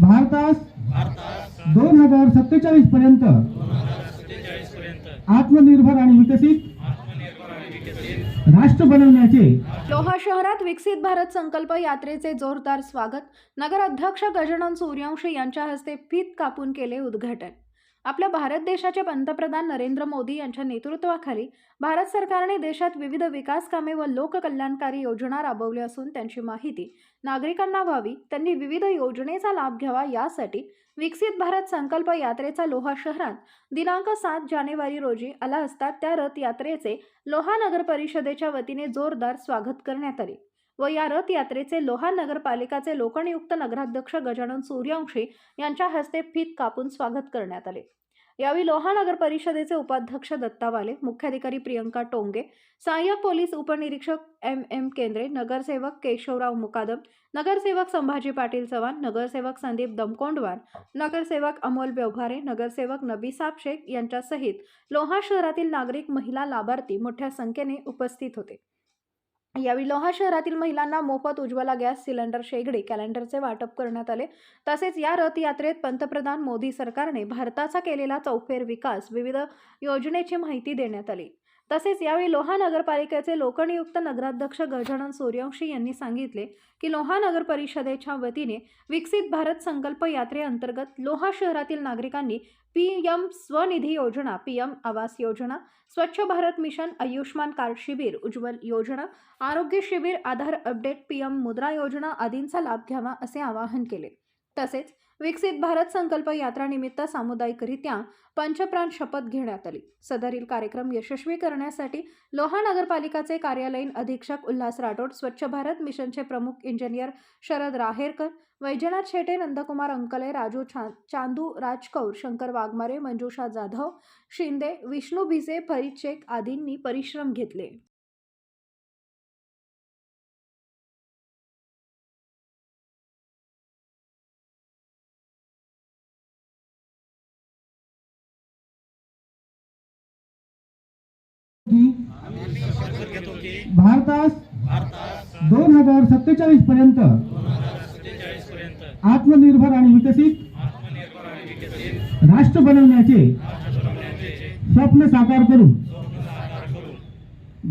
भारतास भारतास दोन हजार सत्तेचाळीस पर्यंत दोन हजार सत्तेचाळीस पर्यंत आत्मनिर्भर आणि विकसित आत्मनिर्भर आणि विकसित राष्ट्र बनवण्याचे लोहा शहरात विकसित भारत संकल्प यात्रेचे जोरदार स्वागत. नगराध्यक्ष गजानन सूर्यवंशी यांच्या हस्ते फीत कापून केले उद्घाटन. आपल्या भारत देशाचे पंतप्रधान नरेंद्र मोदी यांच्या नेतृत्वाखाली भारत सरकारने देशात विविध विकास कामे व लोककल्याणकारी योजना राबवल्या असून त्यांची माहिती नागरिकांना व्हावी त्यांनी विविध योजनेचा लाभ घ्यावा यासाठी विकसित भारत संकल्प यात्रेचा लोहा शहरात दिनांक सात जानेवारी रोजी आला असता त्या रथ यात्रेचे लोहा नगर परिषदेच्या वतीने जोरदार स्वागत करण्यात आले व या रथ यात्रेचे लोहा नगरपालिकाचे लोकनियुक्त नगराध्यक्ष गजानन सूर्यवंशी यांच्या हस्ते फीत कापून स्वागत करण्यात आले. यावेळी लोहा नगर परिषदेचे उपाध्यक्ष दत्तावाले मुख्याधिकारी प्रियंका टोंगे सहाय्यक पोलीस उपनिरीक्षक एम एम केंद्रे नगरसेवक केशवराव मुकादम नगरसेवक संभाजी पाटील चव्हाण नगरसेवक संदीप दमकोंडवार नगरसेवक अमोल व्यवहारे नगरसेवक नबीसाब शेख यांच्यासहित लोहा शहरातील नागरिक महिला लाभार्थी मोठ्या संख्येने उपस्थित होते. यावेळी लोहा शहरातील महिलांना मोफत उज्ज्वला गॅस सिलेंडर शेगडी कॅलेंडरचे वाटप करण्यात आले. तसेच या रथयात्रेत पंतप्रधान मोदी सरकारने भारताचा केलेला चौफेर विकास विविध योजनेची माहिती देण्यात आली. तसेच यावेळी लोहा नगरपालिकेचे लोकनियुक्त नगराध्यक्ष गजानन सूर्यवंशी यांनी सांगितले की लोहा नगर परिषदेच्या वतीने विकसित भारत संकल्प यात्रेअंतर्गत लोहा शहरातील नागरिकांनी पी एम स्वनिधी योजना पी एम आवास योजना स्वच्छ भारत मिशन आयुष्मान कार्ड शिबिर उज्ज्वल योजना आरोग्य शिबिर आधार अपडेट पी एम मुद्रा योजना आदींचा लाभ घ्यावा असे आवाहन केले. तसेच विकसित भारत संकल्प यात्रानिमित्त सामुदायिकरित्या पंचप्राण शपथ घेण्यात आली. सदरील कार्यक्रम यशस्वी करण्यासाठी लोहा नगरपालिकाचे कार्यालयीन अधीक्षक उल्हास राठोड स्वच्छ भारत मिशनचे प्रमुख इंजिनियर शरद राहेरकर वैजनाथ शेटे नंदकुमार अंकले राजू छा चांदू राजकौर शंकर वाघमारे मंजुषा जाधव शिंदे विष्णू भिसे फरीद शेख आदींनी परिश्रम घेतले. भारतास दोन हजार सत्तेचाळीस पर्यंत आत्मनिर्भर आणि विकसित राष्ट्र बनवण्याचे स्वप्न साकार करू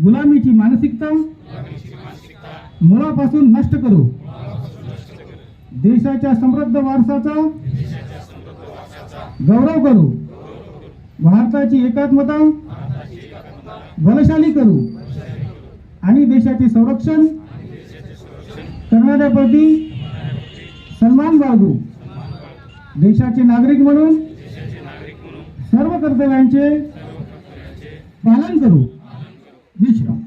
गुलामीची मानसिकता गुलामीची मानसिकता मुळापासून नष्ट करू. देशाच्या समृद्ध वारसाचा गौरव करू. भारताची एकात्मता बलशाली करू आणि देशाचे संरक्षण करणाऱ्याप्रती सन्मान बाळगू. देशाचे नागरिक म्हणून सर्व कर्तव्यांचे पालन करू. विश्राम.